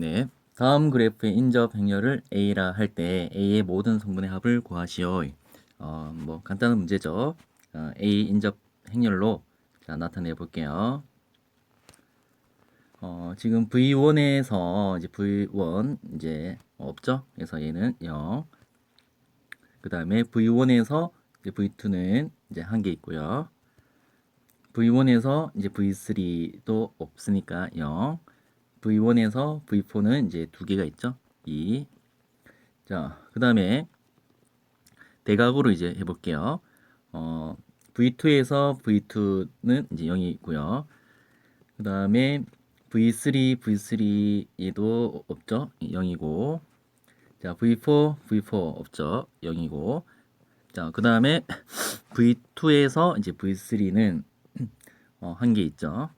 네. 다음 그래프의 인접 행렬을 A라 할 때 A의 모든 성분의 합을 구하시오. 어, 뭐 간단한 문제죠. 어, A 인접 행렬로 자, 나타내 볼게요. 어, 지금 V1에서 이제 V1 이제 없죠? 그래서 얘는 0. 그다음에 V1에서 이제 V2는 이제 한 개 있고요. V1에서 이제 V3도 없으니까 0. V1에서 V4는 이제 두 개가 있죠. 2. 자, 그 다음에 대각으로 이제 해 볼게요. 어, V2에서 V2는 이제 0이고요. 그 다음에 V3, V3에도 없죠. 0이고. 자, V4, V4 없죠. 0이고. 자, 그 다음에 V2에서 이제 V3는 어, 한 개 있죠.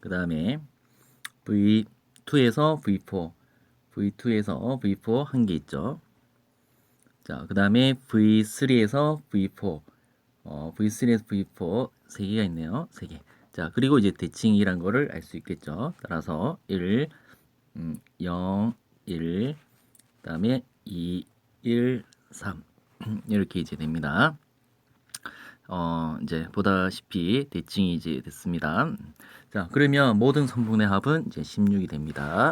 그 다음에 V2에서 V4, V2에서 V4 한 개 있죠. 자, 그 다음에 V3에서 V4, 어, V3에서 V4 세 개가 있네요. 세 개. 자, 그리고 이제 대칭이란 거를 알 수 있겠죠. 따라서 1, 음, 0, 1, 그 다음에 2, 1, 3 이렇게 이제 됩니다. 어, 이제 보다시피 대칭이 이제 됐습니다. 자, 그러면 모든 성분의 합은 이제 16이 됩니다.